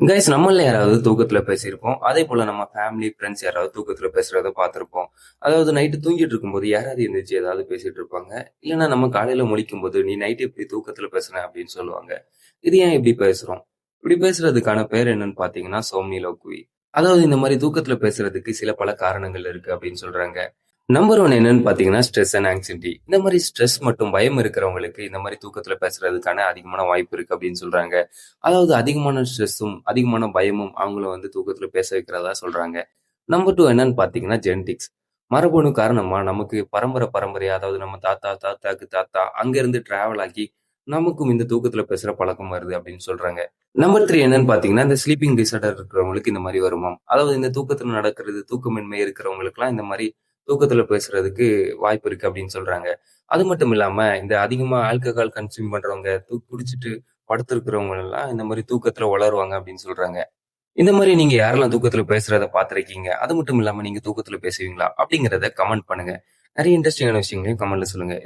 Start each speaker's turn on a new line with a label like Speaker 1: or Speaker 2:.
Speaker 1: Guys நம்மள யாராவது தூக்கத்துல பேசியிருப்போம். அதே போல நம்ம ஃபேமிலி ஃப்ரெண்ட்ஸ் யாராவது தூக்கத்துல பேசுறத பார்த்துருப்போம். அதாவது நைட்டு தூங்கிட்டு இருக்கும்போது யாராவது எந்திரிச்சு ஏதாவது பேசிட்டு இருப்பாங்க. இல்லைன்னா நம்ம காலையில முழிக்கும் போது நீ நைட்டு இப்படி தூக்கத்துல பேசுன? அப்படின்னு சொல்லுவாங்க. இது ஏன் இப்படி பேசுறோம்? இப்படி பேசுறதுக்கான பேர் என்னன்னு பாத்தீங்கன்னா சோம்னிலோக்குவி அதாவது இந்த மாதிரி தூக்கத்துல பேசுறதுக்கு சில பல காரணங்கள் இருக்கு அப்படின்னு சொல்றாங்க. நம்பர் ஒன் என்னன்னு பாத்தீங்கன்னா ஸ்ட்ரெஸ் அண்ட் ஆங்ஸைட்டி இந்த மாதிரி ஸ்ட்ரெஸ் மற்றும் பயம் இருக்கிறவங்களுக்கு இந்த மாதிரி தூக்கத்துல பேசுறதுக்கான அதிகமான வாய்ப்பு இருக்கு அப்படின்னு சொல்றாங்க. அதாவது அதிகமான ஸ்ட்ரெஸ்ஸும் அதிகமான பயமும் அவங்கள வந்து தூக்கத்துல பேச வைக்கிறதா சொல்றாங்க. நம்பர் டூ என்னன்னு பாத்தீங்கன்னா ஜெனடிக்ஸ் மரபணு காரணமா நமக்கு பரம்பரை பரம்பரையா அதாவது நம்ம தாத்தா தாத்தாக்கு தாத்தா அங்கேருந்து டிராவல் ஆக்கி நமக்கும் இந்த தூக்கத்துல பேசுற பழக்கம் வருது அப்படின்னு சொல்றாங்க. நம்பர் த்ரீ என்னன்னு பாத்தீங்கன்னா இந்த ஸ்லீப்பிங் டிசார்டர் இருக்கிறவங்களுக்கு இந்த மாதிரி வருமாம். அதாவது இந்த தூக்கத்துல நடக்கிறது தூக்கமின்மை இருக்கிறவங்களுக்குலாம் இந்த மாதிரி தூக்கத்துல பேசுறதுக்கு வாய்ப்பு இருக்கு அப்படின்னு சொல்றாங்க. அது மட்டும் இல்லாம இந்த அதிகமா ஆல்கஹால் கன்சியூம் பண்றவங்க தூ குடிச்சிட்டு படுத்திருக்கிறவங்க எல்லாம் இந்த மாதிரி தூக்கத்துல வளருவாங்க அப்படின்னு சொல்றாங்க. இந்த மாதிரி நீங்க யாரெல்லாம் தூக்கத்துல பேசுறத பாத்திருக்கீங்க அது மட்டும் இல்லாம நீங்க தூக்கத்துல பேசுவீங்களா? அப்படிங்கறத கமெண்ட் பண்ணுங்க. நிறைய இன்ட்ரெஸ்டிங்கான விஷயங்களையும் கமெண்ட்ல சொல்லுங்க.